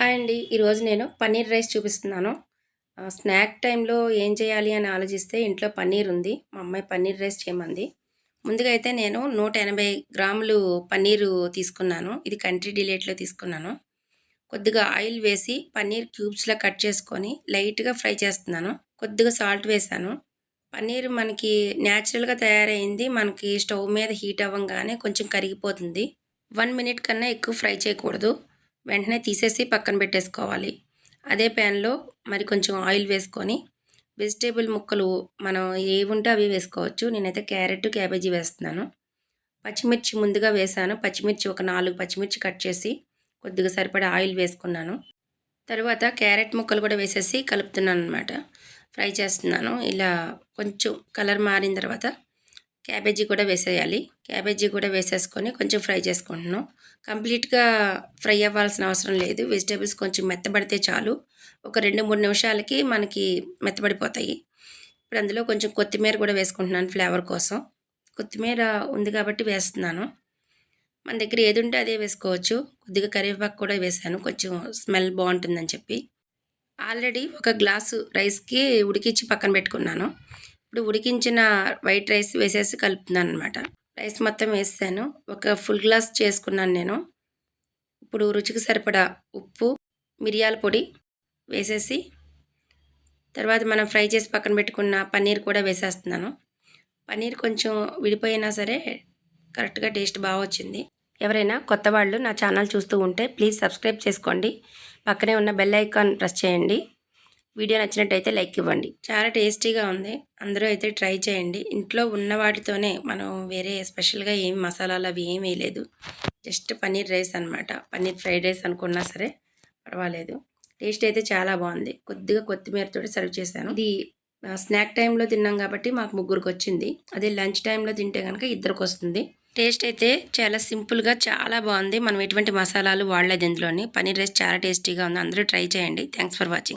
Hi అండి. ఈరోజు నేను పన్నీర్ రైస్ చూపిస్తున్నాను. స్నాక్ టైంలో ఏం చేయాలి అని ఆలోచిస్తే ఇంట్లో పన్నీర్ ఉంది. మా అమ్మాయి పన్నీర్ రైస్ చేయమంది. ముందుగా అయితే నేను నూట ఎనభై గ్రాములు పన్నీరు తీసుకున్నాను. ఇది కంట్రీ డిలేట్లో తీసుకున్నాను. కొద్దిగా ఆయిల్ వేసి పన్నీర్ క్యూబ్స్లా కట్ చేసుకొని లైట్గా ఫ్రై చేస్తున్నాను. కొద్దిగా సాల్ట్ వేసాను. పన్నీర్ మనకి న్యాచురల్గా తయారైంది. మనకి స్టవ్ మీద హీట్ అవ్వగానే కొంచెం కరిగిపోతుంది. వన్ మినిట్ కన్నా ఎక్కువ ఫ్రై చేయకూడదు. వెంటనే తీసేసి పక్కన పెట్టేసుకోవాలి. అదే ప్యాన్లో మరి కొంచెం ఆయిల్ వేసుకొని వెజిటేబుల్ ముక్కలు మనం ఏవి ఉంటే అవి వేసుకోవచ్చు. నేనైతే క్యారెట్ క్యాబేజీ వేస్తున్నాను. పచ్చిమిర్చి ముందుగా వేసాను. పచ్చిమిర్చి ఒక నాలుగు పచ్చిమిర్చి కట్ చేసి కొద్దిగా సరిపడా ఆయిల్ వేసుకున్నాను. తర్వాత క్యారెట్ ముక్కలు కూడా వేసేసి కలుపుతున్నాను అనమాట ఫ్రై చేస్తున్నాను. ఇలా కొంచెం కలర్ మారిన తర్వాత క్యాబేజీ కూడా వేసేయాలి. క్యాబేజీ కూడా వేసేసుకొని కొంచెం ఫ్రై చేసుకుంటున్నాం. కంప్లీట్గా ఫ్రై అవ్వాల్సిన అవసరం లేదు. వెజిటేబుల్స్ కొంచెం మెత్తబడితే చాలు. ఒక రెండు మూడు నిమిషాలకి మనకి మెత్తబడిపోతాయి. ఇప్పుడు అందులో కొంచెం కొత్తిమీర కూడా వేసుకుంటున్నాను ఫ్లేవర్ కోసం. కొత్తిమీర ఉంది కాబట్టి వేస్తున్నాను. మన దగ్గర ఏది ఉంటే అదే వేసుకోవచ్చు. కొద్దిగా కరివేపాకు కూడా వేసాను. కొంచెం స్మెల్ బాగుంటుందని చెప్పి. ఆల్రెడీ ఒక గ్లాసు రైస్కి ఉడికించి పక్కన పెట్టుకున్నాను. ఇప్పుడు ఉడికించిన వైట్ రైస్ వేసేసి కలుపుతున్నాను అనమాట రైస్ మొత్తం వేసాను. ఒక ఫుల్ గ్లాస్ చేసుకున్నాను నేను. ఇప్పుడు రుచికి సరిపడా ఉప్పు మిరియాల పొడి వేసేసి తర్వాత మనం ఫ్రై చేసి పక్కన పెట్టుకున్న పన్నీర్ కూడా వేసేస్తున్నాను. పన్నీర్ కొంచెం విడిపోయినా సరే కరెక్ట్గా టేస్ట్ బాగా వచ్చింది. ఎవరైనా కొత్త వాళ్ళు నా ఛానల్ చూస్తూ ఉంటే ప్లీజ్ సబ్స్క్రైబ్ చేసుకోండి. పక్కనే ఉన్న బెల్ ఐకాన్ ప్రెస్ చేయండి. వీడియో నచ్చినట్టయితే లైక్ ఇవ్వండి. చాలా టేస్టీగా ఉంది. అందరూ అయితే ట్రై చేయండి. ఇంట్లో ఉన్న వాటితోనే మనం వేరే స్పెషల్గా ఏం మసాలాలు అవి ఏం వేయలేదు. జస్ట్ పన్నీర్ రైస్ అనమాట పన్నీర్ ఫ్రైడ్ రైస్ అనుకున్నా సరే పర్వాలేదు. టేస్ట్ అయితే చాలా బాగుంది. కొద్దిగా కొత్తిమీరతో సర్వ్ చేశాను. ఇది స్నాక్ టైంలో తిన్నాం కాబట్టి మాకు ముగ్గురికి వచ్చింది అదే లంచ్ టైంలో తింటే కనుక ఇద్దరికి వస్తుంది టేస్ట్ అయితే చాలా సింపుల్గా చాలా బాగుంది. మనం ఎటువంటి మసాలాలు వాడలేదు ఇందులోని. పన్నీర్ రైస్ చాలా టేస్టీగా ఉంది. అందరూ ట్రై చేయండి. Thanks for watching.